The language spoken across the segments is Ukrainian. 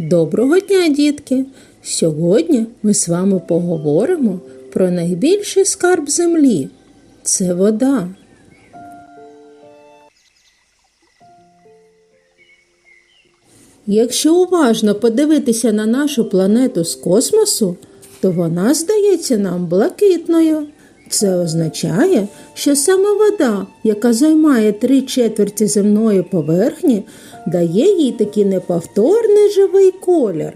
Доброго дня, дітки! Сьогодні ми з вами поговоримо про найбільший скарб землі це вода. Якщо уважно подивитися на нашу планету з космосу, то вона здається нам блакитною. Це означає, що саме вода, яка займає три четверті земної поверхні, дає їй такий неповторний живий колір.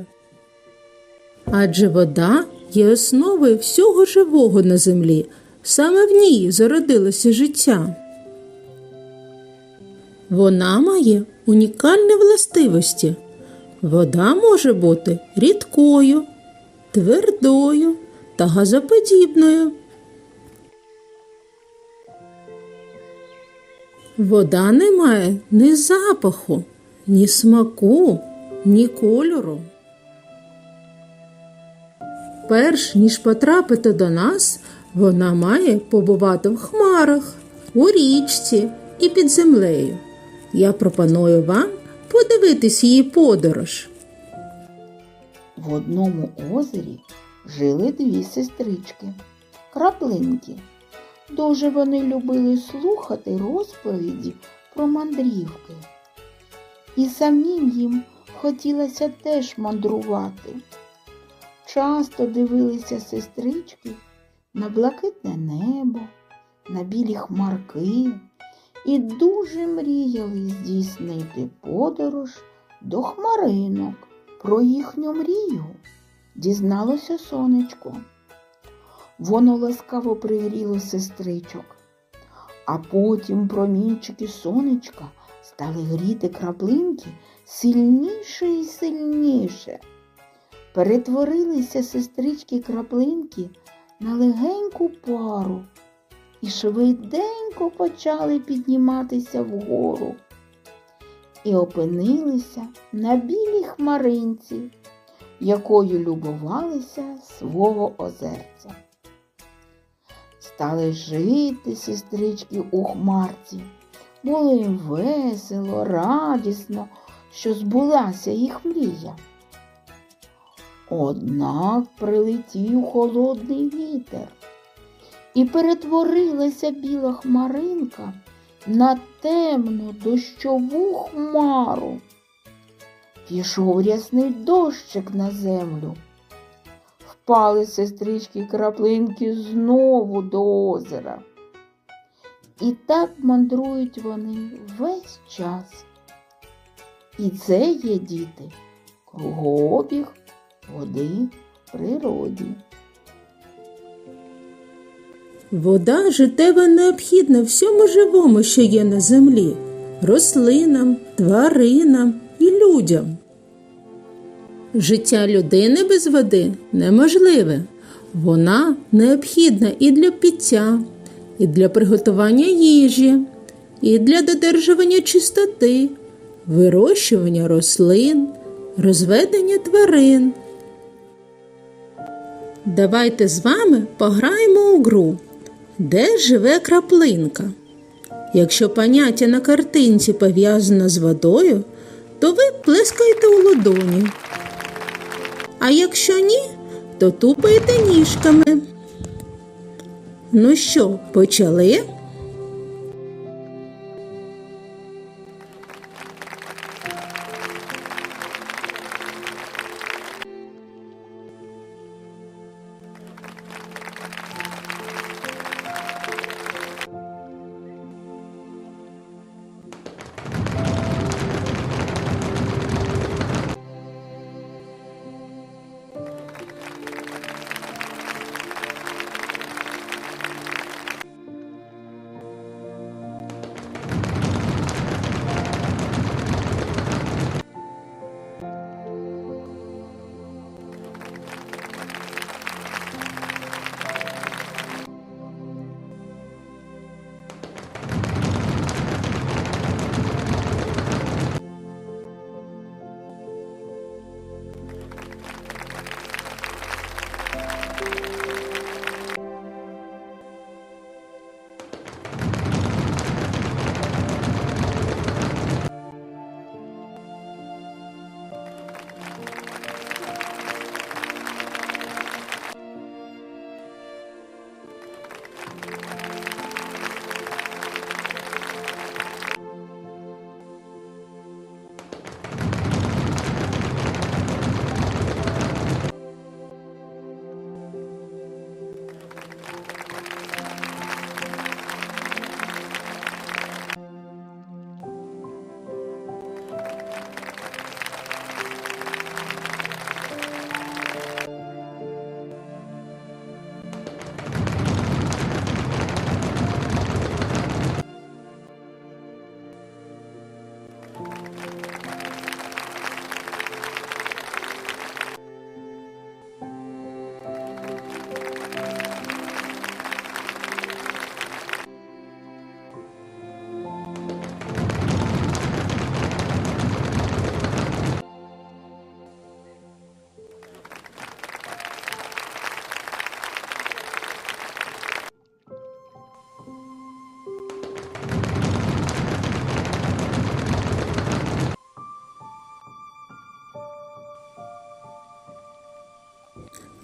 Адже вода є основою всього живого на землі. Саме в ній зародилося життя. Вона має унікальні властивості. Вода може бути рідкою, твердою та газоподібною. Вода не має ні запаху, ні смаку, ні кольору. Перш ніж потрапити до нас, вона має побувати в хмарах, у річці і під землею. Я пропоную вам подивитись її подорож. В одному озері жили дві сестрички, краплинки. Дуже вони любили слухати розповіді про мандрівки. І самим їм хотілося теж мандрувати. Часто дивилися сестрички на блакитне небо, на білі хмарки і дуже мріяли здійснити подорож до хмаринок. Про їхню мрію дізналося сонечко. Воно ласкаво пригріло сестричок, а потім промінчики сонечка стали гріти краплинки сильніше і сильніше. Перетворилися сестрички краплинки на легеньку пару і швиденько почали підніматися вгору і опинилися на білій хмаринці, якою любувалися свого озерця. Стали жити сестрички у хмарці. Було їм весело, радісно, що збулася їх мрія. Однак прилетів холодний вітер, і перетворилася біла хмаринка на темну дощову хмару. Пішов рясний дощик на землю. Впали сестрички краплинки знову до озера. І так мандрують вони весь час. І це є діти, кругообіг води природі. Вода життєво необхідна всьому живому, що є на землі, рослинам, тваринам і людям. Життя людини без води неможливе. Вона необхідна і для пиття, і для приготування їжі, і для додержування чистоти, вирощування рослин, розведення тварин. Давайте з вами пограємо у гру, де живе краплинка. Якщо поняття на картинці пов'язане з водою, то ви плескаєте у ладоні. А якщо ні, то тупаєте ніжками. Ну що, почали?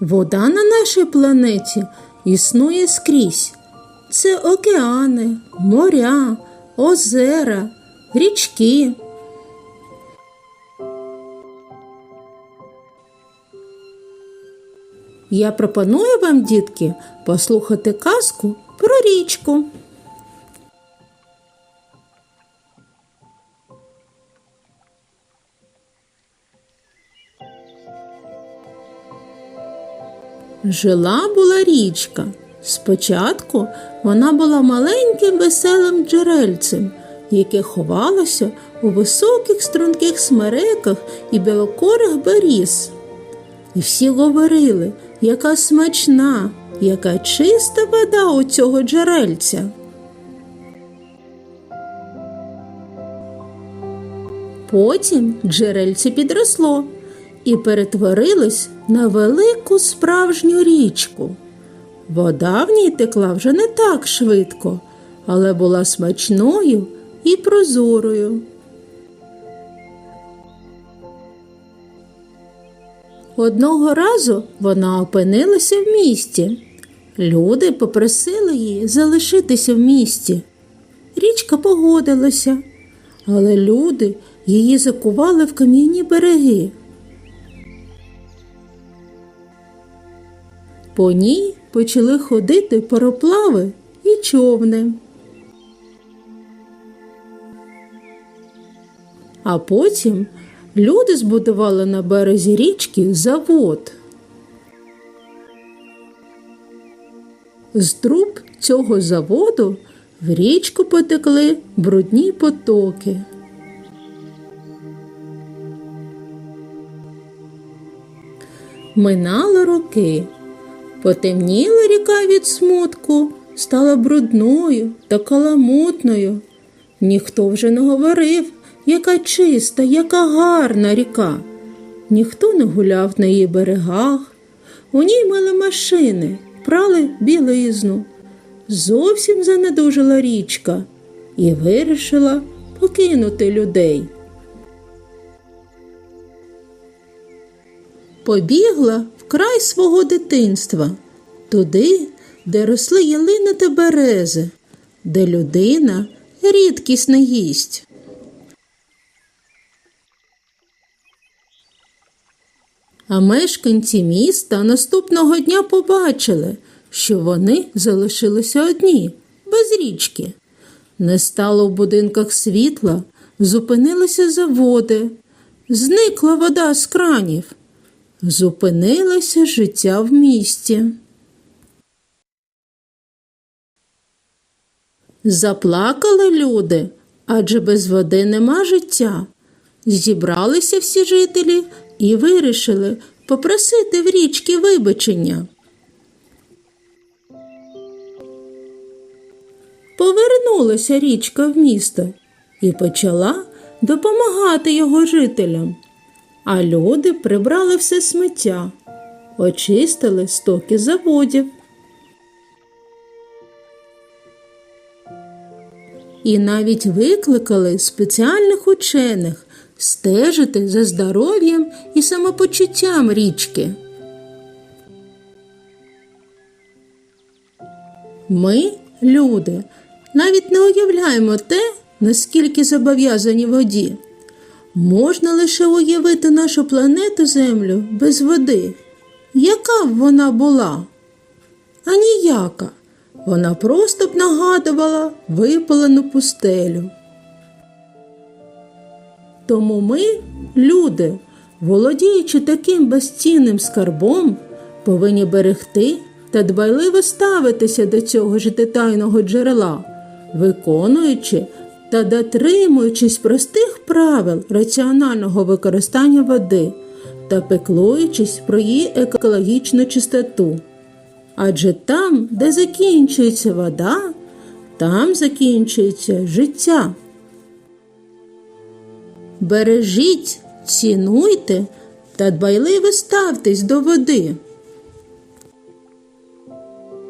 Вода на нашій планеті існує скрізь. Це океани, моря, озера, річки. Я пропоную вам, дітки, послухати казку про річку. Жила була річка. Спочатку вона була маленьким веселим джерельцем, яке ховалося у високих струнких смереках і білокорих беріз. І всі говорили, яка смачна, яка чиста вода у цього джерельця. Потім джерельце підросло і перетворилось на велику справжню річку. Вода в ній текла вже не так швидко, але була смачною і прозорою. Одного разу вона опинилася в місті. Люди попросили її залишитися в місті. Річка погодилася, але люди її закували в кам'яні береги. По ній почали ходити пароплави і човни. А потім люди збудували на березі річки завод. З труб цього заводу в річку потекли брудні потоки. Минали роки. Потемніла ріка від смутку, стала брудною та каламутною. Ніхто вже не говорив, яка чиста, яка гарна ріка. Ніхто не гуляв на її берегах. У ній мили машини, прали білизну. Зовсім занедужила річка і вирішила покинути людей. Побігла в край свого дитинства, туди, де росли ялини та берези, де людина рідкісний гість. А мешканці міста наступного дня побачили, що вони залишилися одні, без річки. Не стало в будинках світла, зупинилися заводи, зникла вода з кранів, зупинилося життя в місті. Заплакали люди, адже без води нема життя. Зібралися всі жителі і вирішили попросити в річки вибачення. Повернулася річка в місто і почала допомагати його жителям. А люди прибрали все сміття, очистили стоки заводів. І навіть викликали спеціальних учених стежити за здоров'ям і самопочуттям річки. Ми, люди, навіть не уявляємо те, наскільки зобов'язані воді. Можна лише уявити нашу планету Землю без води. Яка б вона була? А ніяка. Вона просто б нагадувала випалену пустелю. Тому ми, люди, володіючи таким безцінним скарбом, повинні берегти та дбайливо ставитися до цього життєтайного джерела, виконуючи та дотримуючись простих правил раціонального використання води та пеклуючись про її екологічну чистоту. Адже там, де закінчується вода, там закінчується життя. Бережіть, цінуйте та дбайливо ставтесь до води.